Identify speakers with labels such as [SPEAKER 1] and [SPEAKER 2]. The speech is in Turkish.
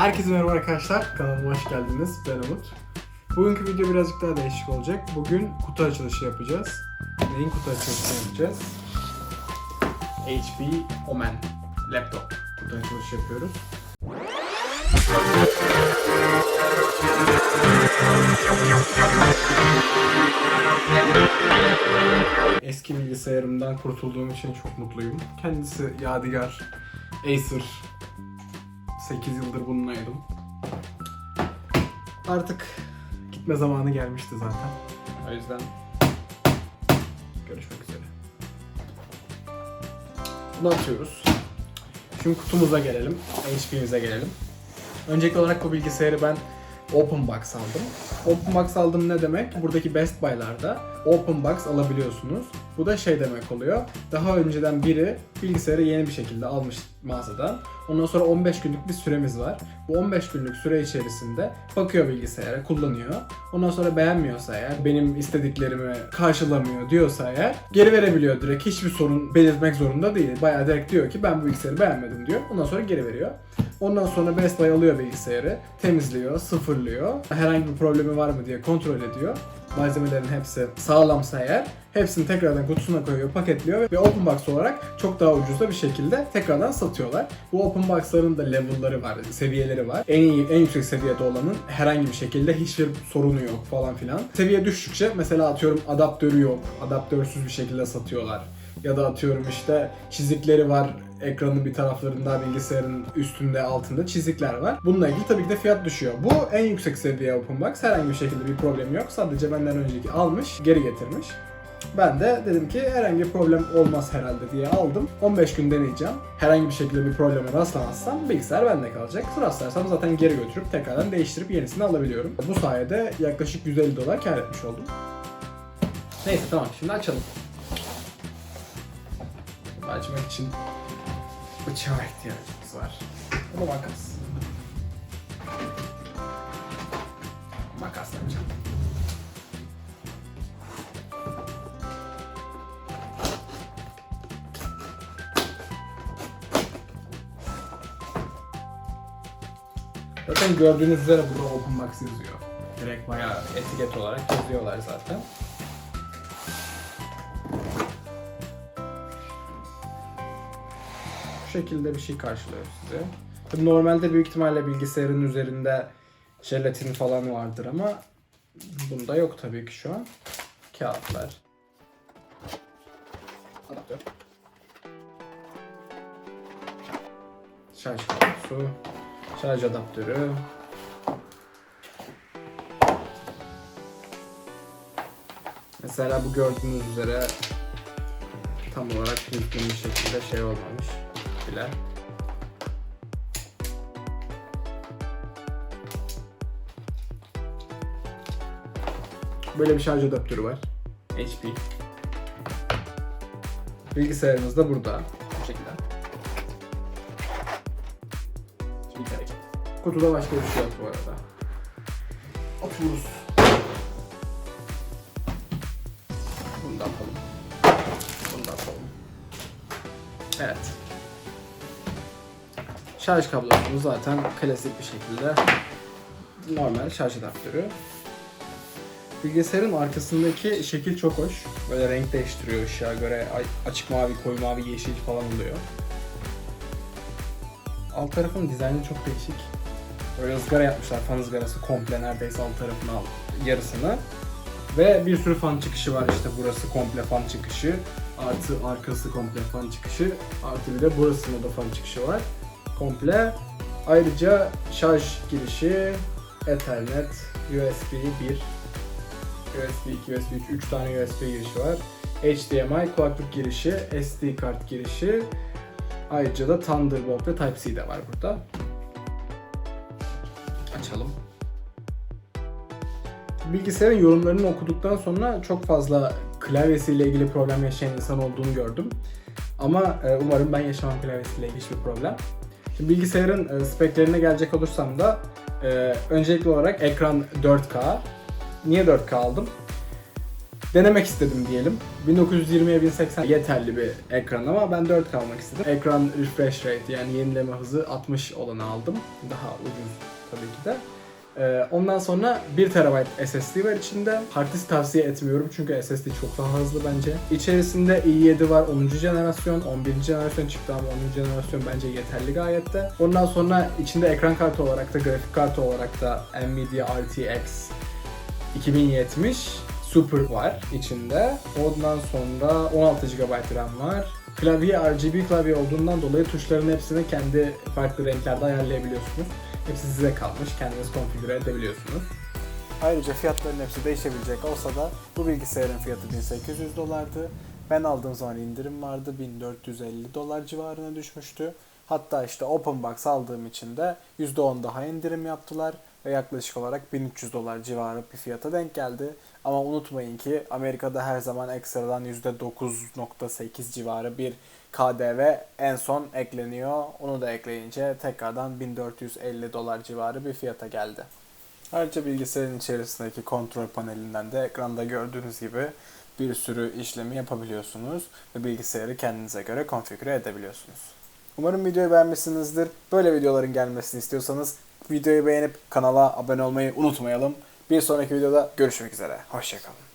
[SPEAKER 1] Herkese merhaba arkadaşlar. Kanalıma hoş geldiniz. Ben Umut. Bugünkü video birazcık daha değişik olacak. Bugün kutu açılışı yapacağız. Neyin kutu açılışını yapacağız? HP Omen laptop kutu açılışı yapıyoruz. Eski bilgisayarımdan kurtulduğum için çok mutluyum. Kendisi Yadigar Acer 8 yıldır bununlaydım. Artık gitme zamanı gelmişti zaten. O yüzden görüşmek üzere. Bunu atıyoruz. Şimdi kutumuza gelelim. HP'mize gelelim. Öncelikli olarak bu bilgisayarı ben Open Box aldım. Open Box aldım ne demek? Buradaki Best Buy'larda Open Box alabiliyorsunuz. Bu da şey demek oluyor. Daha önceden biri bilgisayarı yeni bir şekilde almış mağazadan. Ondan sonra 15 günlük bir süremiz var. Bu 15 günlük süre içerisinde bakıyor bilgisayara, kullanıyor. Ondan sonra beğenmiyorsa eğer, benim istediklerimi karşılamıyor diyorsa eğer geri verebiliyor direkt. Hiçbir sorun belirtmek zorunda değil. Bayağı direkt diyor ki ben bu bilgisayarı beğenmedim diyor. Ondan sonra geri veriyor. Ondan sonra Best Buy alıyor bilgisayarı, temizliyor, sıfırlıyor. Herhangi bir problemi var mı diye kontrol ediyor. Malzemelerin hepsi sağlamsa eğer hepsini tekrardan kutusuna koyuyor, paketliyor ve open box olarak çok daha ucuza bir şekilde tekrardan satıyorlar. Bu open box'ların da level'ları var, seviyeleri var. En iyi, en yüksek seviyede olanın herhangi bir şekilde hiçbir sorunu yok falan filan. Seviye düştükçe mesela atıyorum adaptörü yok, adaptörsüz bir şekilde satıyorlar. Ya da atıyorum işte çizikleri var ekranın bir taraflarında bilgisayarın üstünde altında çizikler var. Bununla ilgili tabii ki de fiyat düşüyor. Bu en yüksek seviye OpenBox. Herhangi bir şekilde bir problem yok. Sadece benden önceki almış, geri getirmiş. Ben de dedim ki herhangi bir problem olmaz herhalde diye aldım. 15 gün deneyeceğim. Herhangi bir şekilde bir probleme rastlamazsam bilgisayar bende kalacak. Rastlarsam zaten geri götürüp tekrardan değiştirip yenisini alabiliyorum. Bu sayede yaklaşık 150 dolar kar etmiş oldum. Neyse tamam şimdi açalım. Açmak için bıçağa ihtiyacımız var. Ama makas. Makasla yapacağım. Zaten gördüğünüz üzere burada Open Box yazıyor. Direkt bayağı etiket olarak yazıyorlar zaten. Şekilde bir şey karşılıyor sizi. Tabii normalde büyük ihtimalle bilgisayarın üzerinde jelatin falan vardır ama bunda yok tabii ki şu an. Kağıtlar. Adaptör. Şarj kablosu. Şarj adaptörü. Mesela bu gördüğünüz üzere tam olarak düzgün bir şekilde şey olmamış bile. Böyle bir şarj adaptörü var. HP. Bilgisayarımız da burada. Bu şekilde. Şimdi gerek. Kutuda başka bir şey yok bu arada. Atıyoruz. Bunu da atalım. Bunu da atalım. Evet. Şarj kablosunu zaten klasik bir şekilde normal şarj adaptörü. Bilgisayarın arkasındaki şekil çok hoş. Böyle renk değiştiriyor ışığa göre. Açık mavi, koyu mavi, yeşil falan oluyor. Alt tarafın dizaynı çok değişik. Böyle ızgara yapmışlar. Fan ızgarası komple neredeyse alt tarafını al yarısını. Ve bir sürü fan çıkışı var işte burası komple fan çıkışı. Artı arkası komple fan çıkışı. Artı bir de burasında da fan çıkışı var. Komple. Ayrıca şarj girişi, Ethernet, USB 1, USB 2, USB 3, 3 tane USB girişi var. HDMI kulaklık girişi, SD kart girişi. Ayrıca da Thunderbolt ve Type-C de var burada. Açalım. Bilgisayarın yorumlarını okuduktan sonra çok fazla klavyesiyle ilgili problem yaşayan insan olduğunu gördüm. Ama e, umarım ben yaşamam klavyesiyle ilgili hiçbir problem. Bilgisayarın e, speklerine gelecek olursam da e, öncelikli olarak ekran 4K. Niye 4K aldım? denemek istedim diyelim. 1920'ye 1080 yeterli bir ekran ama ben 4K almak istedim. Ekran refresh rate yani yenileme hızı 60 olanı aldım. Daha ucuz tabii ki de. Ee, ondan sonra 1 TB SSD var içinde. Hard tavsiye etmiyorum çünkü SSD çok daha hızlı bence. İçerisinde i7 var 10. jenerasyon, 11. jenerasyon çıktı ama 10. jenerasyon bence yeterli gayet de. Ondan sonra içinde ekran kartı olarak da grafik kartı olarak da Nvidia RTX 2070 Super var içinde. Ondan sonra 16 GB RAM var. Klavye RGB klavye olduğundan dolayı tuşların hepsini kendi farklı renklerde ayarlayabiliyorsunuz. Hepsi size kalmış. Kendiniz konfigüre edebiliyorsunuz. Ayrıca fiyatların hepsi değişebilecek olsa da bu bilgisayarın fiyatı 1800 dolardı. Ben aldığım zaman indirim vardı. 1450 dolar civarına düşmüştü. Hatta işte Open Box aldığım için de %10 daha indirim yaptılar ve yaklaşık olarak 1300 dolar civarı bir fiyata denk geldi. Ama unutmayın ki Amerika'da her zaman ekstradan %9.8 civarı bir KDV en son ekleniyor. Onu da ekleyince tekrardan 1450 dolar civarı bir fiyata geldi. Ayrıca bilgisayarın içerisindeki kontrol panelinden de ekranda gördüğünüz gibi bir sürü işlemi yapabiliyorsunuz ve bilgisayarı kendinize göre konfigüre edebiliyorsunuz. Umarım videoyu beğenmişsinizdir. Böyle videoların gelmesini istiyorsanız videoyu beğenip kanala abone olmayı unutmayalım. Bir sonraki videoda görüşmek üzere. Hoşçakalın.